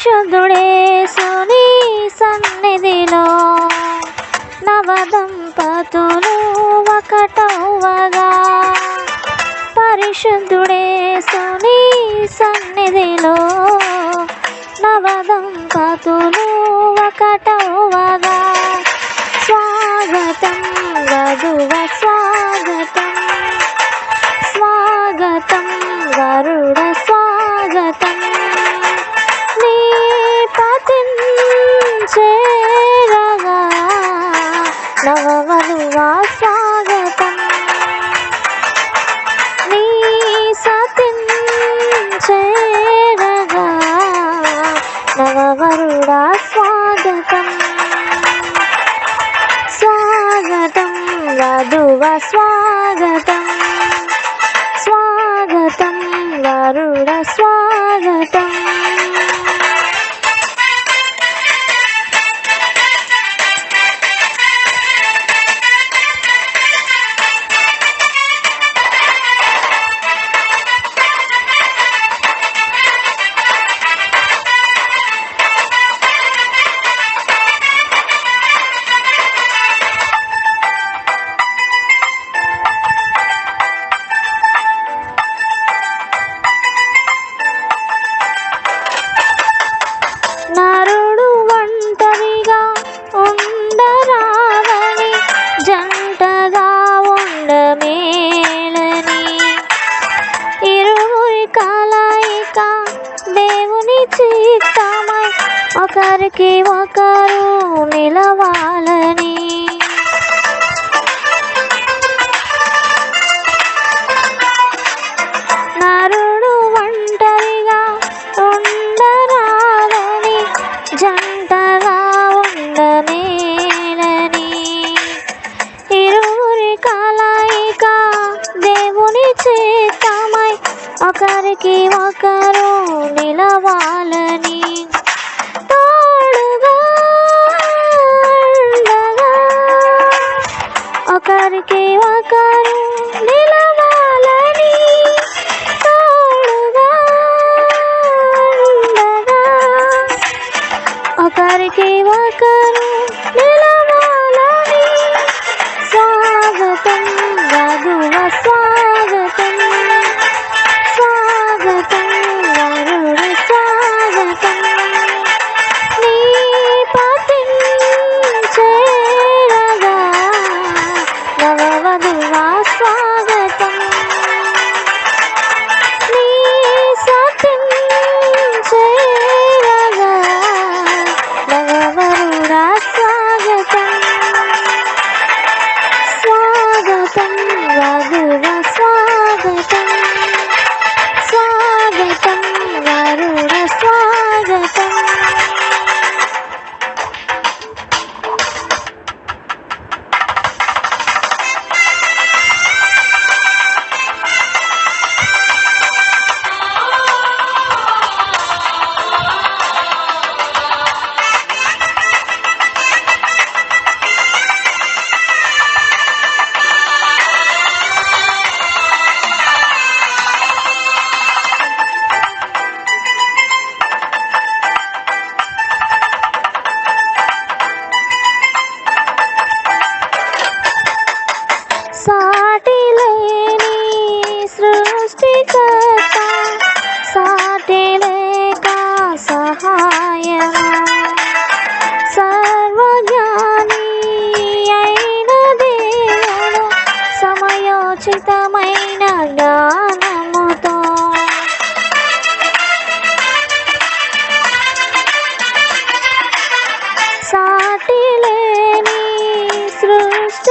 పరిశుద్ధుడేసుని సన్నిధిలో నవదంపతులు పరిశుద్ధుడే సుని సన్నిధిలో నవదంపతులు ఒకటవగా స్వాగతం వధువ స్వాగతం స్వాగతం ವಧುವ ಸ್ವಾಗತ చిత్తమై ఒకరికి ఒకరు నిలవాలని わかる。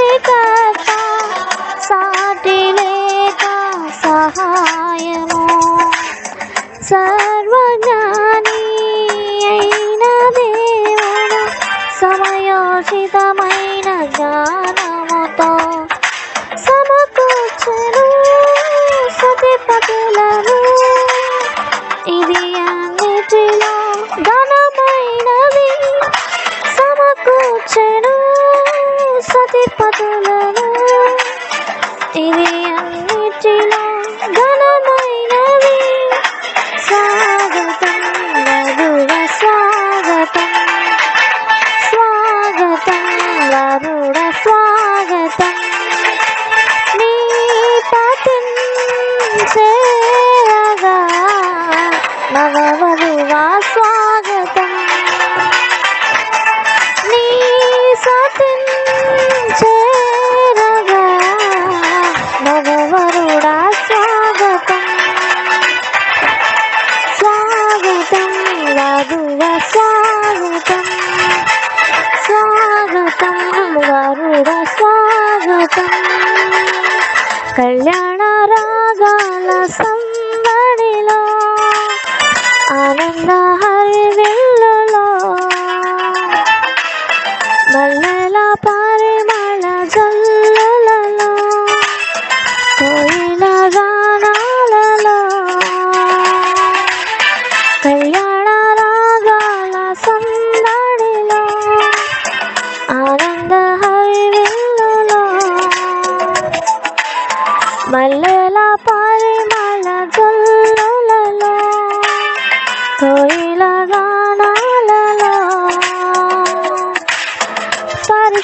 లేక సాటి లేక సహాయము సర్వజ్ఞాని అయిన దేవుడు సమయోచితం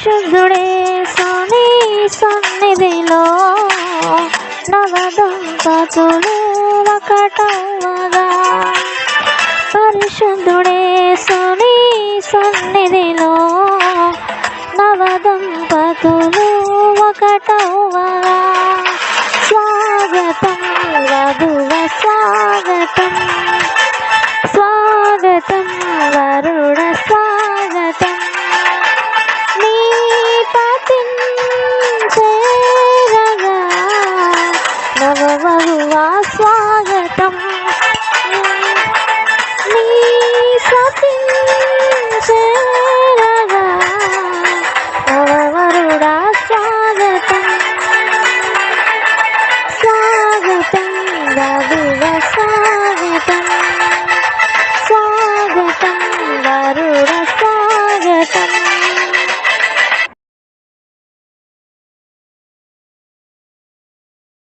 పరిశుద్ధుడే స్వామి సన్నిధిలో నవదంపతులేవకటవగా పరిశుద్ధుడే స్వామి సన్నిధిలో నవదంపతులు ఒకటవగా స్వాగతం వధువ స్వాగతం.